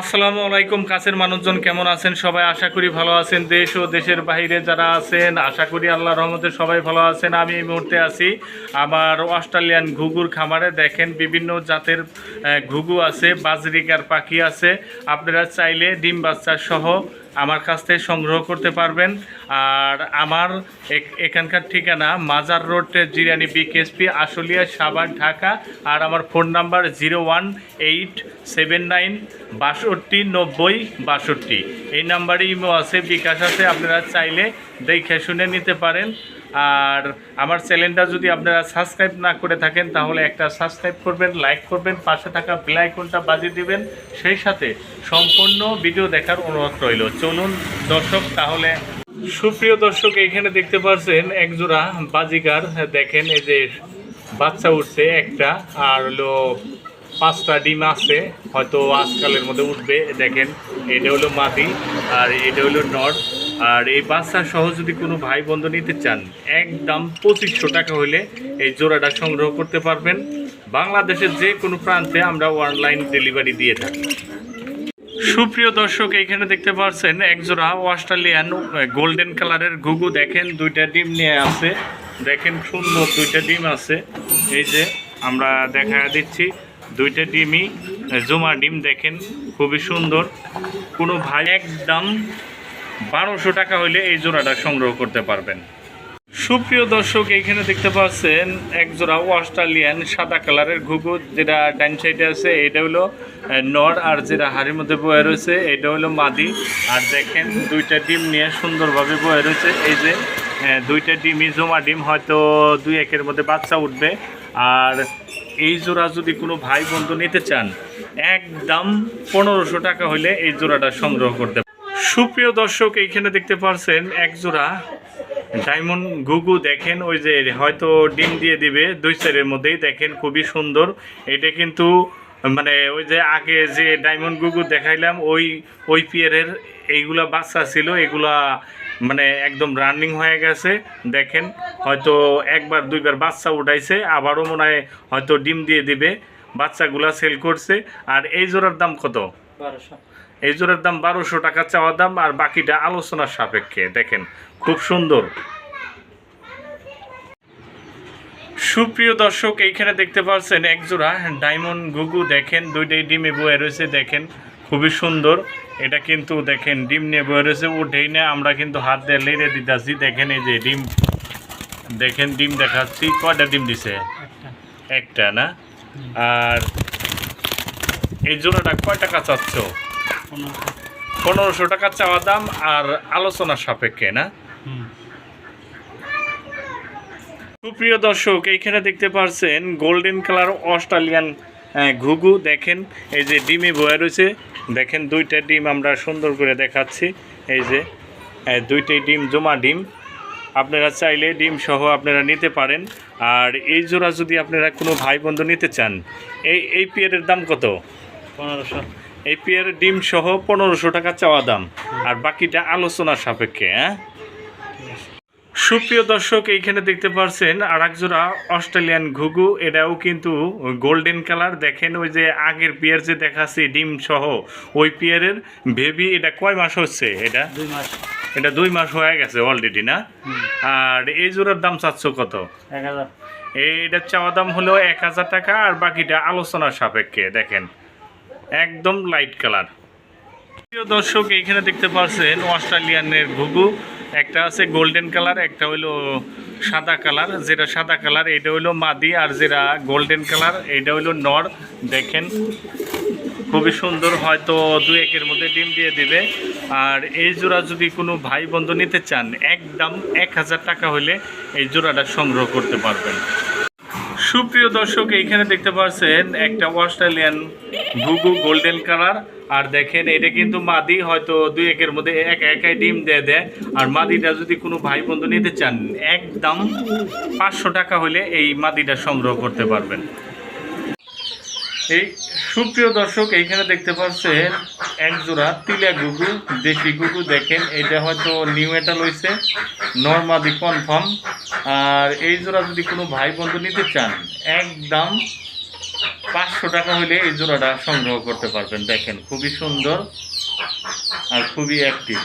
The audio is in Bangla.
আসসালামু আলাইকুম, কাছের মানুষজন কেমন আছেন? সবাই আশা করি ভালো আছেন। দেশ ও দেশের বাইরে যারা আছেন, আশা করি আল্লাহ রহমতে সবাই ভালো আছেন। আমি এই মুহূর্তে আছি আমার অস্ট্রেলিয়ান ঘুঘুর খামারে। দেখেন বিভিন্ন জাতের ঘুঘু আছে বাজরিকার পাখি আছে। আপনারা চাইলে ডিম বাচ্চা সহ আমার কাছ থেকে সংগ্রহ করতে পারবেন। আর আমার এখ- এখানকার ঠিকানা মাজার রোড জিরিয়ানি বিকেএসপি আশুলিয়া সাবান ঢাকা। আর আমার phone number zero one eight seven nine বাষট্টি নব্বই বাষট্টি। এই নাম্বারে ইমো আছে, বিকাশ আছে, আপনারা চাইলে দেখে শুনে নিতে পারেন। আর আমার চ্যানেলটা যদি আপনারা সাবস্ক্রাইব না করে থাকেন, তাহলে একটা সাবস্ক্রাইব করবেন লাইক করবেন, পাশে থাকা আইকনটা বাজিয়ে দিবেন। সেই সাথে সম্পূর্ণ ভিডিও দেখার অনুরোধ রইল। চলুন দর্শক, তাহলে সুপ্রিয় দর্শক, এখানে দেখতে পাচ্ছেন একজোড়া বাজিকার। দেখেন, এই যে বাচ্চা উঠছে একটা, আর হলো পাঁচটা ডিম আছে। হয়তো আজকালের মধ্যে উঠবে। দেখেন, এটা হলো মাদি, আর এটা হলো নর। আর এই বাচ্চা সহ যদি কোনো ভাই বন্ধু নিতে চান, একদম পঁচিশশো টাকা হলে এই জোড়াটা সংগ্রহ করতে পারবেন। বাংলাদেশের যে কোনো প্রান্তে আমরা অনলাইন ডেলিভারি দিয়ে থাকি। সুপ্রিয় দর্শক এখানে দেখতে পাচ্ছেন একজোড়া অস্ট্রেলিয়ান গোল্ডেন কালারের ঘুঘু। দেখেন, দুইটা ডিম নিয়ে আছে। দেখেন, সুন্দর দুইটা ডিম আছে। এই যে আমরা দেখা দিচ্ছি, দুইটা ডিমই জমা ডিম। দেখেন, খুবই সুন্দর। কোনো ভাই একদম বারোশো টাকা হইলে এই জোড়াটা সংগ্রহ করতে পারবেন। সুপ্রিয় দর্শক এইখানে দেখতে পাচ্ছেন এক জোড়া অস্ট্রেলিয়ান সাদা কালারের ঘুঘু যেটা ডাইন সাইডে আছে এটা হলো নর আর যেটা হাড়ির মধ্যে বয়ে রয়েছে এটা হলো মাদি। আর দেখেন দুইটা ডিম নিয়ে সুন্দরভাবে বয়ে রয়েছে। এই যে আহ, দুইটা ডিমই জমা ডিম হয়তো দুই একের মধ্যে বাচ্চা উঠবে। আর এই জোড়া যদি কোনো ভাই বন্ধু নিতে চান একদম পনেরোশো টাকা হলে এই জোড়াটা সংগ্রহ করতে সুপ্রিয় দর্শক, এইখানে দেখতে পারছেন এক জোড়া ডায়মন্ড গুগু দেখেন ওই যে হয়তো ডিম দিয়ে দিবে, দুই সাইডের মধ্যেই। দেখেন খুবই সুন্দর। এটা কিন্তু মানে ওই যে আগে যে ডায়মন্ড গুগু দেখাইলাম, ওই ওই পিয়ারের এইগুলা বাচ্চা ছিল, এগুলা মানে একদম রানিং হয়ে গেছে। দেখেন, হয়তো একবার, দুইবার বাচ্চা উঠাইছে, আবারও মনে হয় হয়তো ডিম দিয়ে দিবে। বাচ্চাগুলা সেল করছে। আর এই জোড়ার দাম কত? বারোশো। এই জোড়ার দাম বারোশো টাকা চাওয়া দাম আর বাকিটা আলোচনার সাপেক্ষে। দেখেন খুব সুন্দর। সুপ্রিয় দর্শক এইখানে দেখতে পাচ্ছেন এক জোড়া ডায়মন্ড গুগু দেখেন দুইটাই ডিমে বয়ে রয়েছে দেখেন খুবই সুন্দর। এটা কিন্তু দেখেন ডিম নিয়ে বয়ে রয়েছে উঠেই না আমরা কিন্তু হাত দিয়ে লেড়ে দিতেছি। দেখেন এই যে ডিম দেখেন ডিম দেখাচ্ছি। কয়টা ডিম দিছে? একটা। একটা না? আর এই জোড়াটা কয় টাকা চাচ্ছ? পনেরোশো টাকা চাওয়া দাম আর আলোচনার সাপেক্ষে না? সুপ্রিয় দর্শক এইখানে দেখতে পাচ্ছেন গোল্ডেন কালার অস্ট্রেলিয়ান ঘুঘু। দেখেন এই যে ডিমে বয়ে রয়েছে। দেখেন দুইটা ডিম আমরা সুন্দর করে দেখাচ্ছি। এই যে দুইটাই ডিম জমা ডিম। আপনারা চাইলে ডিম সহ আপনারা নিতে পারেন। আর এই জোড়া যদি আপনারা কোনো ভাই বন্ধু নিতে চান এই এই পেয়ারের দাম কত? পনেরোশো। এই পেয়ারের ডিম সহ পনেরোশো টাকা চাওয়া দাম। আর বাকিটা আলোচনার সাপেক্ষে হ্যাঁ? সুপ্রিয় দর্শক এইখানে দেখতে পাচ্ছেন আর জোড়া অস্ট্রেলিয়ান ঘুঘু। এটাও কিন্তু গোল্ডেন কালার। দেখেন ওই যে আগের পিয়ার যে দেখাচ্ছি ডিম সহ ওই পিয়ারের বেবি এটা কয় মাস হচ্ছে এটা? দুই মাস। এটা দুই মাস হয়ে গেছে অলরেডি না? আর এই জোড়ার দাম চাচ্ছ কত? এক হাজার। এইটার চাওয়া দাম হলো এক হাজার টাকা আর বাকিটা আলোচনার সাপেক্ষে দেখেন। একদম লাইট কালার প্রিয় দর্শক, এইখানে দেখতে পাচ্ছেন অস্ট্রেলিয়ানের ঘুঘু। একটা আছে গোল্ডেন কালার একটা হইল সাদা কালার যেটা সাদা কালার এটা হইল মাদি, আর যেটা গোল্ডেন কালার এটা হইল নর। দেখেন, খুবই সুন্দর, হয়তো দু একের মধ্যে ডিম দিয়ে দিবে। আর এই জোড়া যদি কোনো ভাই বন্ধু নিতে চান, একদম এক হাজার টাকা হলে এই জোড়াটা সংগ্রহ করতে পারবেন। সুপ্রিয় দর্শক, এইখানে দেখতে পাচ্ছেন একটা অস্ট্রেলিয়ান ঘুঘু গোল্ডেন কালার। আর দেখেন, এটা কিন্তু মাদি, হয়তো দুই একের মধ্যে এক একাই ডিম দিয়ে দেয়। আর মাদিটা যদি কোনো ভাই বন্ধু নিতে চান, একদম পাঁচশো টাকা হলে এই মাদিটা সংগ্রহ করতে পারবেন। এই সুপ্রিয় দর্শক, এইখানে দেখতে পাচ্ছেন এক জোড়া তিলা গুগু দেশি গুগু দেখেন, এটা হয়তো নিউ এটা লইছে নর্মাদি কনফার্ম আর এই জোড়া যদি কোনো ভাই বন্ধু নিতে চান, একদম পাঁচশো টাকা হলে এই জোড়াটা সংগ্রহ করতে পারবেন, দেখেন, খুবই সুন্দর আর খুবই অ্যাক্টিভ